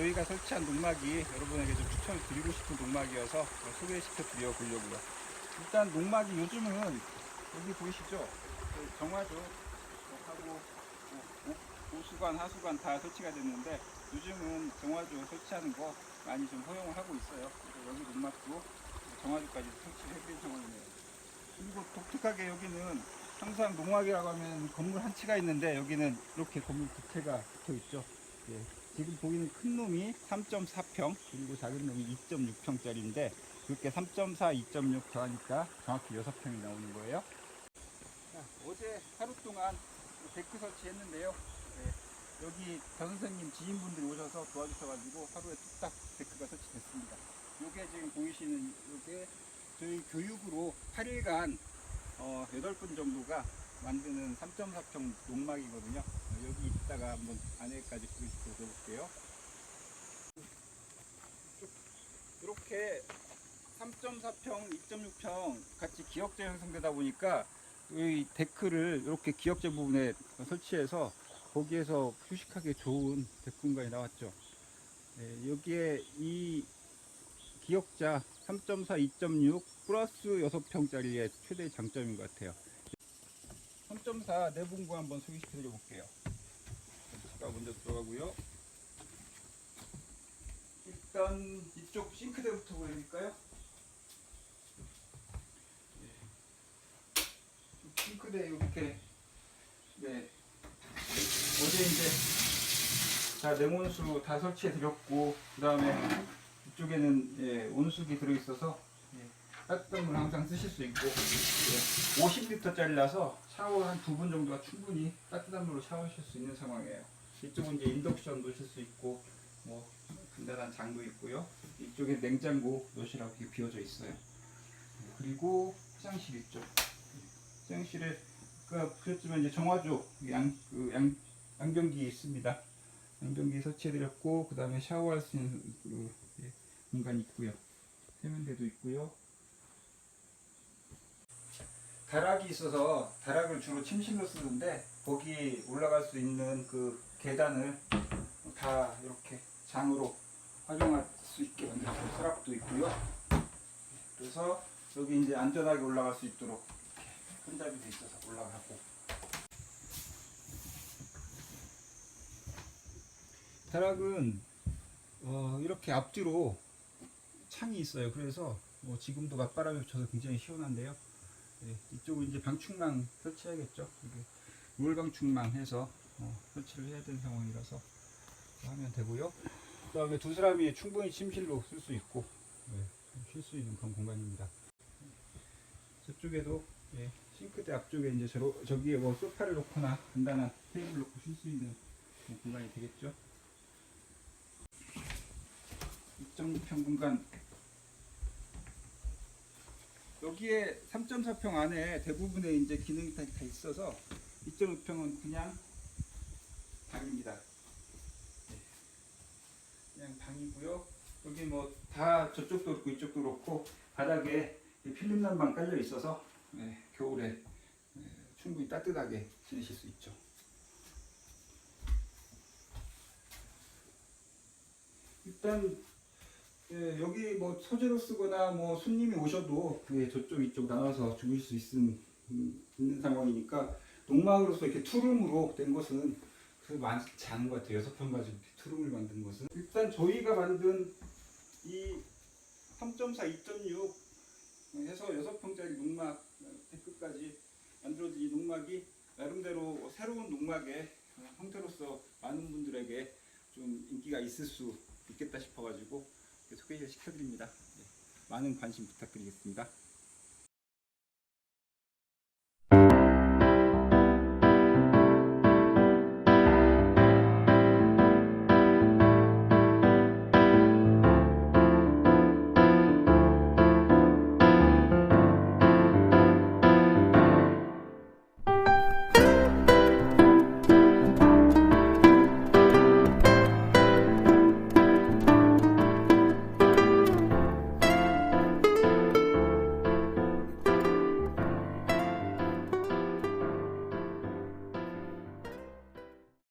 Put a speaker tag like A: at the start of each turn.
A: 저희가 설치한 농막이 여러분에게 좀 추천을 드리고 싶은 농막이어서 소개시켜 드려 보려고요. 일단 농막이 요즘은 여기 보이시죠? 그 정화조 하고 뭐 오- 오수관, 하수관 다 설치가 됐는데 요즘은 정화조 설치하는 거 많이 좀 허용을 하고 있어요. 그래서 여기 농막도 정화조까지 설치를 해드린 상황이네요. 그리고 독특하게 여기는 항상 농막이라고 하면 건물 한 채가 있는데 여기는 이렇게 건물 두 채가 붙어 있죠. 예. 지금 보이는 큰 놈이 3.4평 그리고 작은 놈이 2.6평짜리인데 그렇게 3.4, 2.6 더하니까 정확히 6평이 나오는 거예요. 자, 어제 하루 동안 데크 설치했는데요. 예, 여기 전 선생님 지인분들이 오셔서 도와주셔가지고 하루에 뚝딱 데크가 설치됐습니다. 요게 지금 보이시는 요게 저희 교육으로 8일간 어, 8분 정도가 만드는 3.4평 농막이거든요. 어, 여기 있다가 한번 안에까지 보여드릴게요. 이렇게 3.4평, 2.6평 같이 기역자 형성되다 보니까 이 데크를 이렇게 기역자 부분에 설치해서 거기에서 휴식하기 좋은 데크 공간이 나왔죠. 네, 여기에 이 기역자 3.4, 2.6 플러스 6평짜리의 최대 장점인 것 같아요. 3.4 내분구 한번 소개시켜 드려 볼게요. 제가 먼저 들어가고요. 일단 이쪽 싱크대부터 보여드릴까요? 예. 싱크대 이렇게 네 어제 이제 다 냉온수 다 설치해 드렸고 그 다음에 이쪽에는 예, 온수기 들어있어서 예, 따뜻한 물 항상 쓰실 수 있고 예, 50리터 짜리라서 샤워 한두분 정도가 충분히 따뜻한 물로 샤워하실 수 있는 상황이에요. 이쪽은 이제 인덕션 놓으실 수 있고 뭐 간단한 장도 있고요. 이쪽에 냉장고 놓으시라고 이렇게 비워져 있어요. 예, 그리고 화장실 있죠. 화장실에 아까 보셨지만 이제 정화조 양, 그 양, 양변기 있습니다. 양변기 설치해드렸고 그 다음에 샤워할 수 있는 그, 예, 공간이 있고요. 세면대도 있고요. 다락이 있어서 다락을 주로 침실로 쓰는데 거기 올라갈 수 있는 그 계단을 다 이렇게 장으로 활용할 수 있게 만들어서 서랍도 있고요. 그래서 여기 이제 안전하게 올라갈 수 있도록 손잡이 돼 있어서 올라가고 다락은 어, 이렇게 앞뒤로 창이 있어요. 그래서 뭐 지금도 맞바람이 쳐서 굉장히 시원한데요. 예, 이쪽은 이제 방충망 설치해야겠죠. 이게 물 방충망 해서 어, 설치를 해야 되는 상황이라서 하면 되고요. 그 다음에 두 사람이 충분히 침실로 쓸 수 있고 쉴수 있는 그런 공간입니다. 저쪽에도 예, 싱크대 앞쪽에 이제 저, 저기에 뭐 소파를 놓거나 간단한 테이블 놓고 쉴 수 있는 그런 공간이 되겠죠. 2.6평 공간 여기에 3.4평 안에 대부분의 이제 기능이 다, 다 있어서 2.5평은 그냥 방입니다. 네. 그냥 방이고요. 여기 뭐 다 저쪽도 그렇고 이쪽도 그렇고 바닥에 이 필름 난방 깔려 있어서 네, 겨울에 네, 충분히 따뜻하게 지내실 수 있죠. 일단 예, 여기 뭐 소재로 쓰거나 뭐 손님이 오셔도 예, 저쪽 이쪽 나눠서 주무실 수 있는, 음, 있는 상황이니까 농막으로서 이렇게 투룸으로 된 것은 그 많지 않은 것 같아요. 여섯 평 가지고 투룸을 만든 것은 일단 저희가 만든 이 3.4, 2.6 해서 여섯 평짜리 농막 데크까지 만들어진 이 농막이 나름대로 새로운 농막의 형태로서 많은 분들에게 좀 인기가 있을 수 있겠다 싶어가지고 소개를 시켜드립니다. 네, 많은 관심 부탁드리겠습니다.